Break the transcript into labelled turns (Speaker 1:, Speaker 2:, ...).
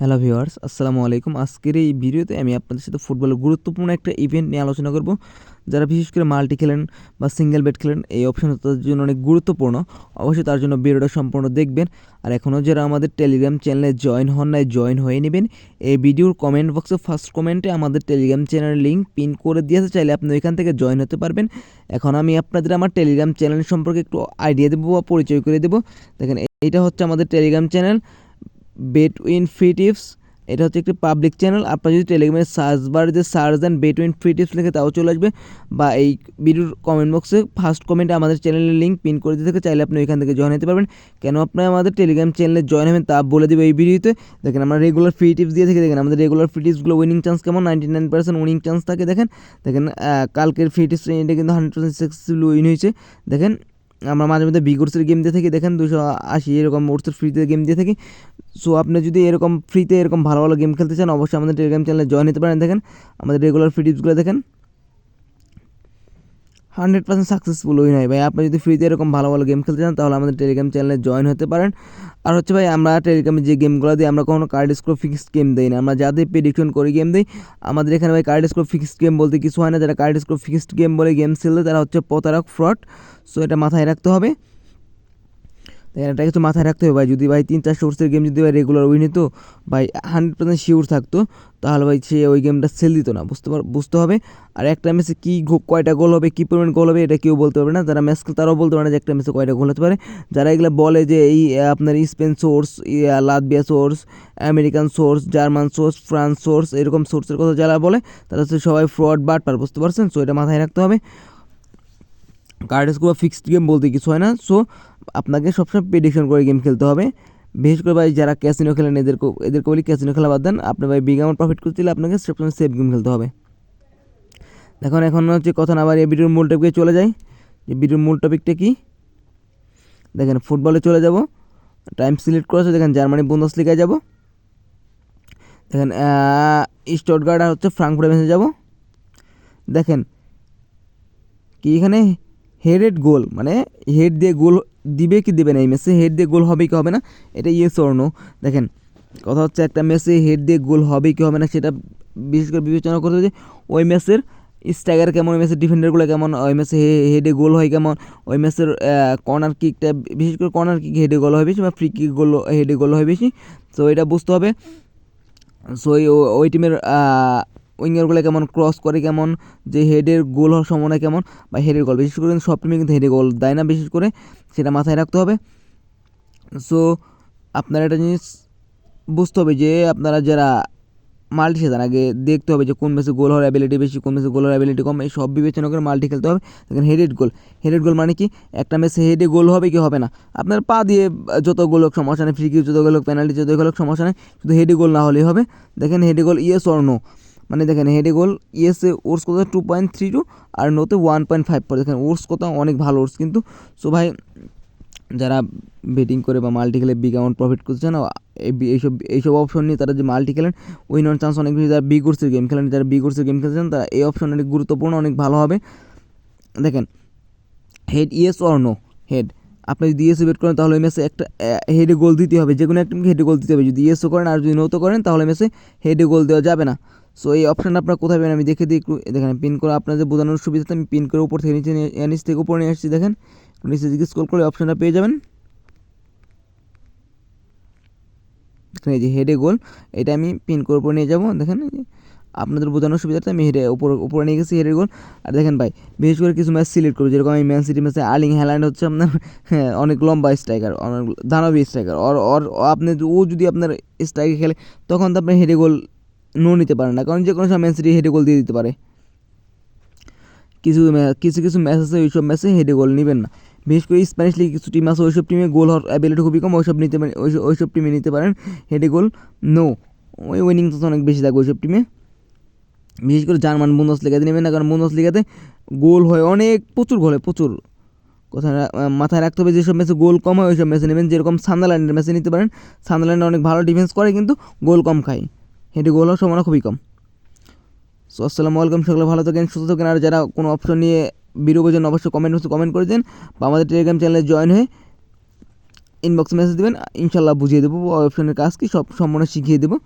Speaker 1: Hello viewers, আসসালামু আলাইকুম। আজকের এই ভিডিওতে আমি আপনাদের সাথে ফুটবলের গুরুত্বপূর্ণ একটা ইভেন্ট নিয়ে আলোচনা করব। যারা বিশেষ করে মাল্টি খেলেন বা সিঙ্গেল বেট খেলেন, এই অপশন তাদের জন্য অনেক গুরুত্বপূর্ণ। অবশ্যই তার জন্য ভিডিওটা সম্পূর্ণ দেখবেন। আর এখনও যারা আমাদের টেলিগ্রাম চ্যানেলে জয়েন হন নাই জয়েন হয়ে নেবেন। এই ভিডিওর কমেন্ট বক্সে ফার্স্ট কমেন্টে আমাদের টেলিগ্রাম চ্যানেলের লিঙ্ক পিন করে দিয়েছে চাইলে আপনি ওইখান থেকে জয়েন হতে পারবেন। এখন আমি আপনাদের আমার টেলিগ্রাম চ্যানেল সম্পর্কে একটু আইডিয়া দেবো বা পরিচয় করে দেবো। দেখেন, এইটা হচ্ছে আমাদের Telegram channel bet win free tips এটা হচ্ছে একটি পাবলিক চ্যানেল আপনার যদি টেলিগ্রামের সার্চ বারে যে সার্চ দেন বেট উইন ফ্রি টিপস লিখে তাও চলে আসবে, বা এই ভিডিওর কমেন্ট বক্সে ফার্স্ট কমেন্টে আমাদের চ্যানেলের লিঙ্ক পিন করে দিতে থাকে, চাইলে আপনি ওইখান থেকে জয়েন হতে পারবেন। কেন আপনি আমাদের টেলিগ্রাম চ্যানেলে জয়েন হবেন তা বলে দেবে এই ভিডিওতে। দেখেন আমরা রেগুলার ফ্রি টিপস দিয়ে থাকি, দেখেন আমাদের রেগুলার ফ্রি টিপসগুলো উইনিং চান্স কেমন? Ninety nine percent winning chance থাকে, দেখেন। দেখেন কালকের ফ্রি টিপস এটা কিন্তু হান্ড্রেড পার্সেন্ট সাকসেসফুল উইন হয়েছে। দেখেন আমরা মাঝে মধ্যে বিগোর্সের গেম দিয়ে থাকি, দেখেন দুশো আশি এরকম ওর্সের ফ্রিতে গেম দিয়ে থাকি। সো আপনি যদি এরকম ফ্রিতে এরকম ভালো ভালো গেম খেলতে চান, অবশ্যই আমাদের টেলিগ্রাম চ্যানেলে জয়েন হতে পারেন। দেখেন, আমাদের রেগুলার ফ্রি টিপসগুলো দেখেন। হান্ড্রেড পার্সেন্ট সাকসেসফুল উইন হয় ভাই, আপনি যদি ফ্রিতে এরকম ভালো ভালো গেম খেলতে চান, তাহলে আমাদের টেলিগ্রাম চ্যানেলে জয়েন হতে পারেন। আর হচ্ছে ভাই, আমরা টেলিগ্রামে যে গেমগুলো দিই, আমরা কোনো কার্ড স্কোর ফিক্সড গেম দিই না। আমরা যাদের প্রেডিকশন করে গেম দিই। আমাদের এখানে ভাই কার্ড স্কোর ফিক্সড গেম বলতে কিছু হয় না। যারা কার্ড স্কোর ফিক্সড গেম বলে গেম খেলতে, তারা হচ্ছে প্রতারক ফ্রড সো এটা মাথায় রাখতে হবে। এটা কিছু মাথায় রাখতে হবে ভাই। যদি ভাই তিন চার সোর্সের গেম যদি ভাই রেগুলার উইন হতো ভাই হান্ড্রেড পার্সেন্ট শিওর থাকতো। তাহলে ভাই সে ওই গেমটা সেল দিত না, বুঝতে পার, বুঝতে হবে। আর একটা ম্যাচে কী কয়টা গোল হবে, কী পরিমাণ গোল হবে, এটা কেউ বলতে পারবে না। যারা ম্যাচ তারাও বলতে পারে না যে একটা ম্যাচে কয়টা গোল হতে পারে। যারা এগুলো বলে যে এই আপনার Spain source Latvia source American source German source France source এরকম সোর্সের কথা যারা বলে, তারা হচ্ছে সবাই ফ্রড বাটপার, বুঝতে পারছেন? সো এটা মাথায় রাখতে হবে। কার্ড স্কোর ফিক্সড গেম বলতে কিছু হয় না। সো আপনাকে সবসময় প্রেডিকশন করে গেম খেলতে হবে। বিশেষ করে ভাই যারা ক্যাসিনো খেলেন এদেরকে এদেরকে বলি ক্যাসিনো খেলা বাদ দেন। আপনি ভাই বিগ অ্যামাউন্ট প্রফিট করতে হলে আপনাকে সবসময় সেফ গেম খেলতে হবে। দেখুন, এখন হচ্ছে কথা না আবার এই ভিডিওর মূল টপিকে চলে যাই। যে ভিডিওর মূল টপিকটা কি? দেখেন ফুটবলে চলে যাব। টাইম সিলেক্ট করেছে, দেখেন জার্মানি বুন্দাস লিগায় যাব। দেখেন স্টটগার্ড আর হচ্ছে ফ্রাঙ্কফুটে মেসে যাব। দেখেন, কি এখানে? হেডেড গোল মানে হেড দিয়ে গোল দিবে কি দেবে না, এই ম্যাচে হেড দিয়ে গোল হবে কি হবে না, এটা ইয়ে স্বর্ণ দেখেন, কথা হচ্ছে একটা ম্যাচে হেড দিয়ে গোল হবে কি হবে না, সেটা বিশেষ করে বিবেচনা করতে যে ওই ম্যাচের স্ট্রাইকার কেমন, ওই ম্যাচের ডিফেন্ডারগুলো কেমন, ওই ম্যাচে হেডে গোল হয় কেমন, ওই ম্যাচের কর্নার কিকটা বিশেষ করে কর্নার কিক হেডে গোল হয় বেশি বা ফ্রি কিক গোল হেডে গোল হয় বেশি, তো এটা বুঝতে হবে সো ওই টিমের উইঙ্গারগুলো কেমন, ক্রস করে কেমন, যে হেডের গোল হওয়ার সম্ভাবনা কেমন বা হেডের গোল বিশেষ করে সব টিমে কিন্তু হেডে গোল দেয় না, বিশেষ করে সেটা মাথায় রাখতে হবে। সো আপনারা একটা জিনিস বুঝতে হবে যে আপনারা যারা মাল্টি খেলেন আগে দেখতে হবে যে কোন ম্যাচে গোল হওয়ার অ্যাবিলিটি বেশি, কোন ম্যাচে গোল হওয়ার অ্যাবিলিটি কম, এই সব বিবেচনা করে মাল্টি খেলতে হবে। দেখেন হেডেড গোল হেডেড গোল মানে কি? একটা ম্যাচে হেডে গোল হবে কি হবে না? আপনার পা দিয়ে যত গোল হোক, সমস্যা নেই ফ্রি কিক যত গোল হোক পেনাল্টি যত গোল হোক, সমস্যা নেই। শুধু হেডে গোল না হলেই হবে। দেখেন হেডে গোল ইয়েস অর নো মানে দেখেন হেডে গোল ইয়েসে ওর্স কত? টু পয়েন্ট থ্রি টু আর নোতে ওয়ান পয়েন্ট ফাইভ পড়ে। দেখেন ওর্স কত? অনেক ভালো ওর্স কিন্তু। সো ভাই, যারা বেটিং করে বা মাল্টি খেলে বিগ অ্যামাউন্ট প্রফিট করছে না এইসব এইসব অপশন নিয়ে তারা যে মাল্টি খেলেন উইন হওয়ার চান্স অনেক বেশি। যারা বিগ কোর্সের গেম খেলেন, যারা কোর্সের গেম খেলছেন তারা এই অপশন অনেক গুরুত্বপূর্ণ, অনেক ভালো হবে। দেখেন head yes or no head আপনি যদি ইয়েসও বেট করেন, তাহলে ম্যাচে একটা হেডে গোল দিতে হবে। যে কোনো একটা হেডে গোল দিতে হবে। যদি ইয়েসও করেন আর যদি নোতো করেন, তাহলে ম্যাচে হেডে গোল দেওয়া যাবে না। সো এই অপশানটা আপনারা কোথায় পাবেন? আমি দেখে দিই একটু। দেখেন পিন করে আপনাদের বোঝানোর সুবিধাতে আমি পিন করে উপর থেকে নিচে নিয়ে নিচ থেকে উপরে নিয়ে আসছি। দেখেন নিচে দিকে স্ক্রল করে অপশানটা পেয়ে যাবেন। এই যে হেডে গোল এটা আমি পিন করে উপরে নিয়ে যাব। দেখেন আপনাদের বোঝানোর সুবিধাতে আমি হেরে উপর উপরে নিয়ে গেছি হেডের গোল আর দেখেন ভাই বিশেষ করে কিছু ম্যাচ সিলেক্ট করব। যেরকম আমি ম্যান সিটি ম্যাচে আর্লিং হ্যাল্যান্ড হচ্ছে আপনার হ্যাঁ, অনেক লম্বা স্ট্রাইকার অনেক দানবী স্ট্রাইকার ওর ওর আপনি ও যদি আপনার স্ট্রাইকে খেলে তখন তো আপনি হেডে গোল নো নিতে পারেন না। কারণ যে কোনো সময় ম্যান সিটি হেডে গোল দিয়ে দিতে পারে। কিছু কিছু কিছু ম্যাচ আছে ওইসব ম্যাচে হেডে গোল নেবেন না। বিশেষ করে স্প্যানিশ লিগ কিছু টিম আছে ওইসব টিমে গোল হওয়ার অ্যাবিলিটি খুবই কম ওইসব নিতে পারেন ওইসব টিমে নিতে পারেন হেডে গোল নো ওই উইনিং তো অনেক বেশি থাকবে ওইসব টিমে বিশেষ করে জার্মান বুন্দস লিগাতে নেবেন না, কারণ বুন্দস লিগাতে গোল হয় অনেক, প্রচুর গোল হয়, প্রচুর। কথা মাথায় রাখতে হবে যেসব ম্যাচে গোল কম হয়, ওইসব ম্যাচে নেবেন। যেরকম সান্দারল্যান্ডের ম্যাচে নিতে পারেন, সান্দারল্যান্ড অনেক ভালো ডিফেন্স করে, কিন্তু গোল কম খায়। হেঁটে গোল হওয়ার সম্ভাবনা খুবই কম। সো, আসসালামু আলাইকুম, সকলে ভালো থাকেন, সুস্থ থাকেন, আর যারা কোনো অপশন নিয়ে ভিডিও বোঝেন অবশ্যই কমেন্ট বক্সে কমেন্ট করে দেন। বা আমাদের টেলিগ্রাম চ্যানেলে জয়েন হয়ে ইনবক্সে মেসেজ দেবেন। ইনশাল্লাহ বুঝিয়ে দেবো অপশনের কাজ কি, সব সম্পূর্ণ শিখিয়ে দেবো।